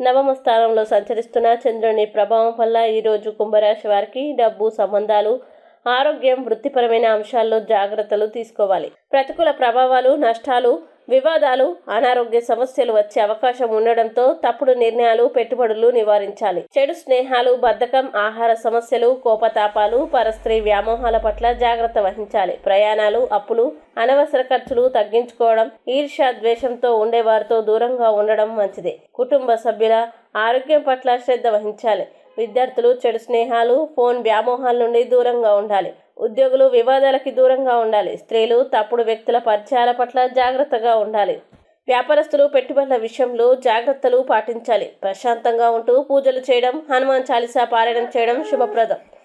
నవమ స్థానంలో సంచరిస్తున్న చంద్రుని ప్రభావం వల్ల ఈరోజు కుంభరాశి వారికి డబ్బు సంబంధాలు ఆరోగ్యం వృత్తిపరమైన అంశాల్లో జాగ్రత్తలు తీసుకోవాలి. ప్రతికూల ప్రభావాలు నష్టాలు వివాదాలు అనారోగ్య సమస్యలు వచ్చే అవకాశం ఉండడంతో తప్పుడు నిర్ణయాలు పెట్టుబడులు నివారించాలి. చెడు స్నేహాలు బద్ధకం ఆహార సమస్యలు కోపతాపాలు పరస్త్రీ వ్యామోహాల పట్ల జాగ్రత్త వహించాలి. ప్రయాణాలు అప్పులు అనవసర ఖర్చులు తగ్గించుకోవడం ఈర్ష్యా ద్వేషంతో ఉండేవారితో దూరంగా ఉండడం మంచిది. కుటుంబ సభ్యుల ఆరోగ్యం పట్ల శ్రద్ధ వహించాలి. విద్యార్థులు చెడు స్నేహాలు ఫోన్ వ్యామోహాల నుండి దూరంగా ఉండాలి. ఉద్యోగులు వివాదాలకి దూరంగా ఉండాలి. స్త్రీలు తప్పుడు వ్యక్తుల పరిచయాల పట్ల జాగ్రత్తగా ఉండాలి. వ్యాపారస్తులు పెట్టుబడుల విషయంలో జాగ్రత్తలు పాటించాలి. ప్రశాంతంగా ఉంటూ పూజలు చేయడం హనుమాన్ చాలీసా పారాయణం చేయడం శుభప్రదం.